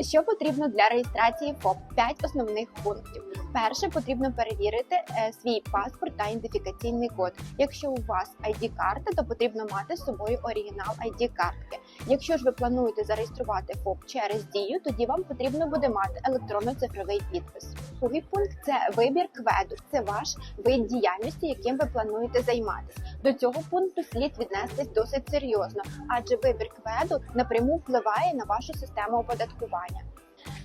Що потрібно для реєстрації ФОП? 5 основних пунктів. Перше потрібно перевірити е, свій паспорт та ідентифікаційний код. Якщо у вас id карта то потрібно мати з собою оригінал id картки. Якщо ж ви плануєте зареєструвати ФОП через дію, тоді вам потрібно буде мати електронно-цифровий підпис. Другий пункт це вибір кведу. Це ваш вид діяльності, яким ви плануєте займатися. До цього пункту слід віднестись досить серйозно, адже вибір кведу напряму впливає на вашу систему оподаткування.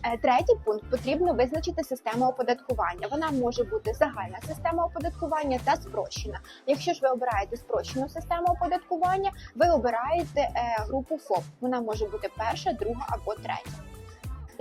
Е, Третій пункт потрібно визначити систему оподаткування. Вона може бути загальна система оподаткування та спрощена. Якщо ж ви обираєте спрощену систему оподаткування, ви обираєте е, групу ФОП. Вона може бути перша, друга або третя.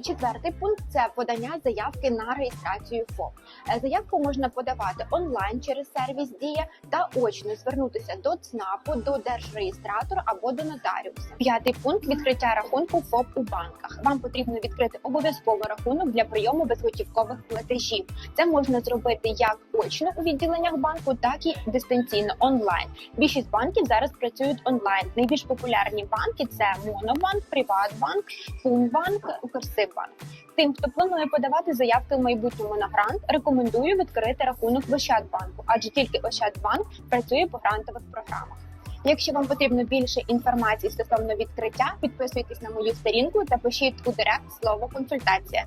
Четвертий пункт це подання заявки на реєстрацію ФОП. Е, Заявку можна подавати онлайн через сервіс Дія та очно звернутися до ЦНАПу, до держреєстратора або до нотаріуса. П'ятий пункт відкриття рахунку ФОП у банках. Вам потрібно відкрити обов'язково рахунок для прийому безготівкових платежів. Це можна зробити як очно у відділеннях банку, так і дистанційно онлайн. Більшість банків зараз працюють онлайн. Найбільш популярні банки це Монобанк, Приватбанк, Фунбанк, Укрсибанк. Тим, хто планує подавати заявки в майбутньому на грант, рекомендую відкрити рахунок в Ощадбанку, адже тільки Ощадбанк працює по грантових програмах. Якщо вам потрібно більше інформації стосовно відкриття, підписуйтесь на мою сторінку та пишіть у директ слово консультація.